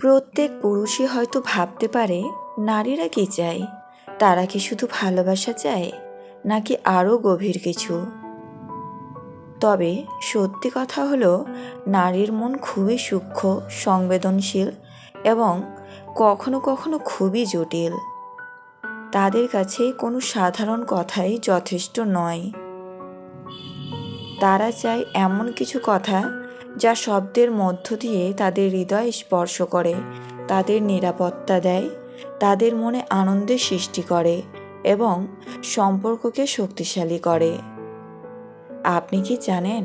প্রত্যেক পুরুষই হয়তো ভাবতে পারে, নারীরা কি চায়? তারা কি শুধু ভালোবাসা চায়, নাকি আরও গভীর কিছু? তবে সত্যি কথা হলো, নারীর মন খুবই সূক্ষ্ম, সংবেদনশীল এবং কখনো কখনো খুবই জটিল। তাদের কাছে কোনো সাধারণ কথাই যথেষ্ট নয়। তারা চায় এমন কিছু কথা যা শব্দের মধ্য দিয়ে তাদের হৃদয় স্পর্শ করে, তাদের নিরাপত্তা দেয়, তাদের মনে আনন্দের সৃষ্টি করে এবং সম্পর্ককে শক্তিশালী করে। আপনি কি জানেন,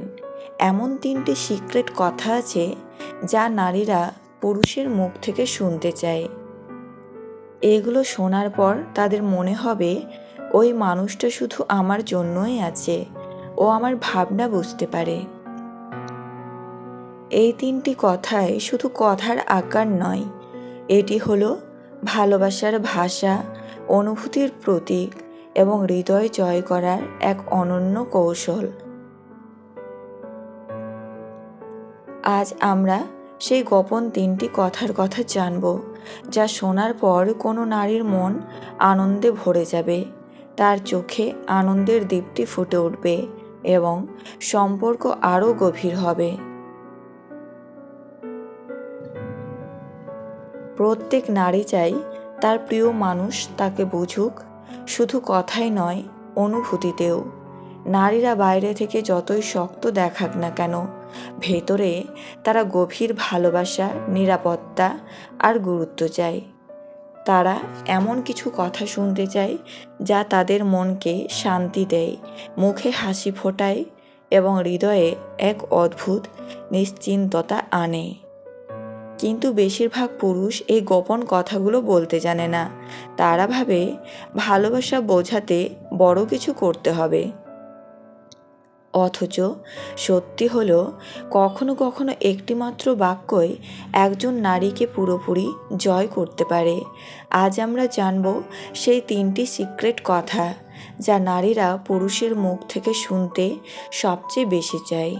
এমন তিনটি সিক্রেট কথা আছে যা নারীরা পুরুষের মুখ থেকে শুনতে চায়। এগুলো শোনার পর তাদের মনে হবে, ওই মানুষটা শুধু আমার জন্যই আছে, ও আমার ভাবনা বুঝতে পারে। এই তিনটি কথাই শুধু কথার আকার নয়। এটি হলো ভালোবাসার ভাষা, অনুভূতির প্রতীক এবং হৃদয় জয় করার এক অনন্য কৌশল। আজ আমরা সেই গোপন তিনটি কথার কথা জানব, যা শোনার পর কোনো নারীর মন আনন্দে ভরে যাবে, তার চোখে আনন্দের দীপ্তি ফুটে উঠবে এবং সম্পর্ক আরও গভীর হবে। প্রত্যেক নারী চাই তার প্রিয় মানুষ তাকে বুঝুক, শুধু কথাই নয়, অনুভূতিতেও। নারীরা বাইরে থেকে যতই শক্ত দেখাক না কেন, ভেতরে তারা গভীর ভালোবাসা, নিরাপত্তা আর গুরুত্ব চায়। তারা এমন কিছু কথা শুনতে চায় যা তাদের মনকে শান্তি দেয়, মুখে হাসি ফোটায় এবং হৃদয়ে এক অদ্ভুত নিশ্চিন্ততা আনে। কিন্তু বেশিরভাগ পুরুষ এই গোপন কথাগুলো বলতে জানে না। তারা ভাবে, ভালোবাসা বোঝাতে বড় কিছু করতে হবে। অথচ সত্যি হলো, কখনো কখনো একটিমাত্র বাক্যই একজন নারীকে পুরোপুরি জয় করতে পারে। আজ আমরা জানব সেই তিনটি সিক্রেট কথা, যা নারীরা পুরুষের মুখ থেকে শুনতে সবচেয়ে বেশি চায়।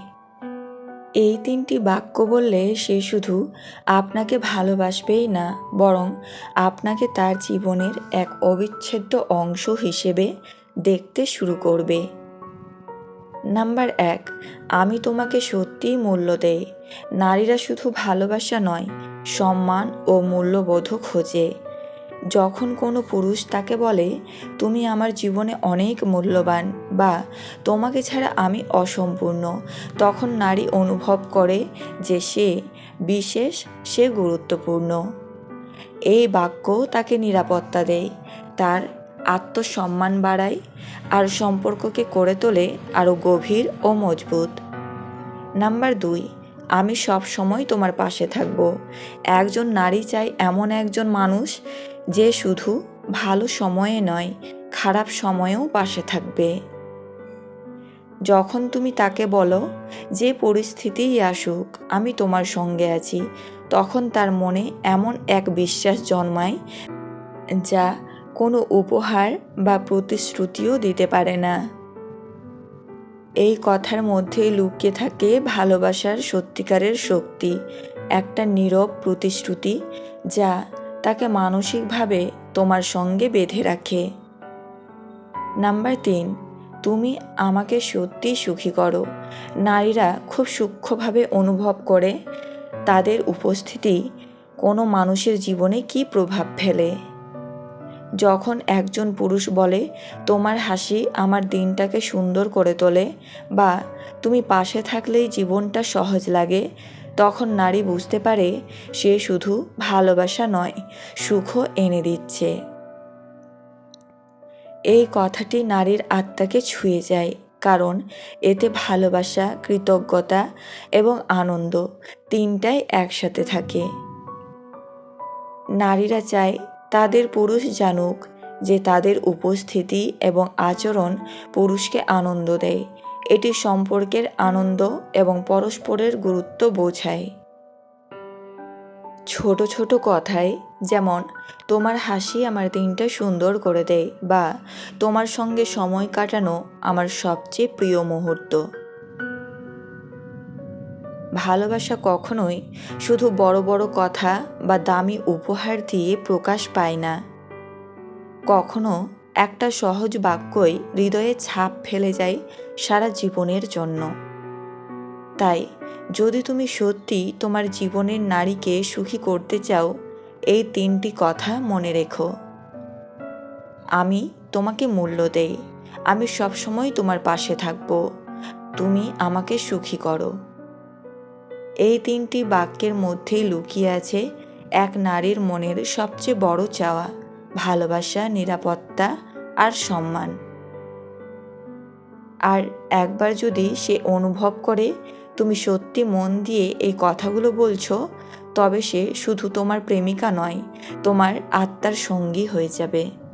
এই তিনটি বাক্য বললে সে শুধু আপনাকে ভালোবাসবেই না, বরং আপনাকে তার জীবনের এক অবিচ্ছেদ্য অংশ হিসেবে দেখতে শুরু করবে। নাম্বার এক, আমি তোমাকে সত্যিই মূল্য দেই। নারীরা শুধু ভালোবাসা নয়, সম্মান ও মূল্যবোধও খোঁজে। যখন কোনো পুরুষ তাকে বলে, তুমি আমার জীবনে অনেক মূল্যবান বা, তোমাকে ছাড়া আমি অসম্পূর্ণ তখন নারী অনুভব করে যে সে বিশেষ, সে গুরুত্বপূর্ণ। এই বাক্য তাকে নিরাপত্তা দেয়, তার আত্মসম্মান বাড়ায় আর সম্পর্ককে করে তোলে আরও গভীর ও মজবুত। নাম্বার দুই, আমি সব সময় তোমার পাশে থাকব। একজন নারী চাই এমন একজন মানুষ যে শুধু ভালো সময়ে নয়, খারাপ সময়েও পাশে থাকবে। যখন তুমি তাকে বলো, যে পরিস্থিতিই আসুক, আমি তোমার সঙ্গে আছি, তখন তার মনে এমন এক বিশ্বাস জন্মায় যা কোনো উপহার বা প্রতিশ্রুতিও দিতে পারে না। এই কথার মধ্যে লুকিয়ে থাকে ভালোবাসার সত্যিকারের শক্তি, একটা নীরব প্রতিশ্রুতি যা তাকে মানসিকভাবে তোমার সঙ্গে বেঁধে রাখে। নাম্বার তিন, তুমি আমাকে সত্যি সুখী করো। নারীরা খুব সূক্ষ্মভাবে অনুভব করে, তাদের উপস্থিতি কোনো মানুষের জীবনে কি প্রভাব ফেলে? যখন একজন পুরুষ বলে, তোমার হাসি আমার দিনটাকে সুন্দর করে তোলে বা তুমি পাশে থাকলেই জীবনটা সহজ লাগে তখন নারী বুঝতে পারে সে শুধু ভালোবাসা নয়, সুখও এনে দিচ্ছে। এই কথাটি নারীর আত্মাকে ছুঁয়ে যায়, কারণ এতে ভালোবাসা, কৃতজ্ঞতা এবং আনন্দ তিনটাই একসাথে থাকে। নারীরা চায় তাদের পুরুষ জানুক, যে তাদের উপস্থিতি এবং আচরণ পুরুষকে আনন্দ দেয়। এটি সম্পর্কের আনন্দ এবং পরস্পরের গুরুত্ব বোঝায়। ছোট ছোট কথায়, যেমন, তোমার হাসি আমার দিনটা সুন্দর করে দেয় বা, তোমার সঙ্গে সময় কাটানো আমার সবচেয়ে প্রিয় মুহূর্ত ভালোবাসা কখনোই শুধু বড় বড় কথা বা দামি উপহার দিয়ে প্রকাশ পায় না। কখনো একটা সহজ বাক্যই হৃদয়ে ছাপ ফেলে যায় সারা জীবনের জন্য। তাই, যদি তুমি সত্যি তোমার জীবনের নারীকে সুখী করতে চাও, এই তিনটি কথা মনে রেখো। আমি তোমাকে মূল্য দেই। আমি সবসময় তোমার পাশে থাকব। তুমি আমাকে সুখী করো। এই তিনটি বাক্যের মধ্যেই লুকিয়ে আছে এক নারীর মনের সবচেয়ে বড় চাওয়া। ভালোবাসা, নিরাপত্তা আর সম্মান। আর একবার যদি সে অনুভব করে, তুমি সত্যি মন দিয়ে এই কথাগুলো বলছো, তবে সে শুধু তোমার প্রেমিকা নয়, তোমার আত্মার সঙ্গী হয়ে যাবে।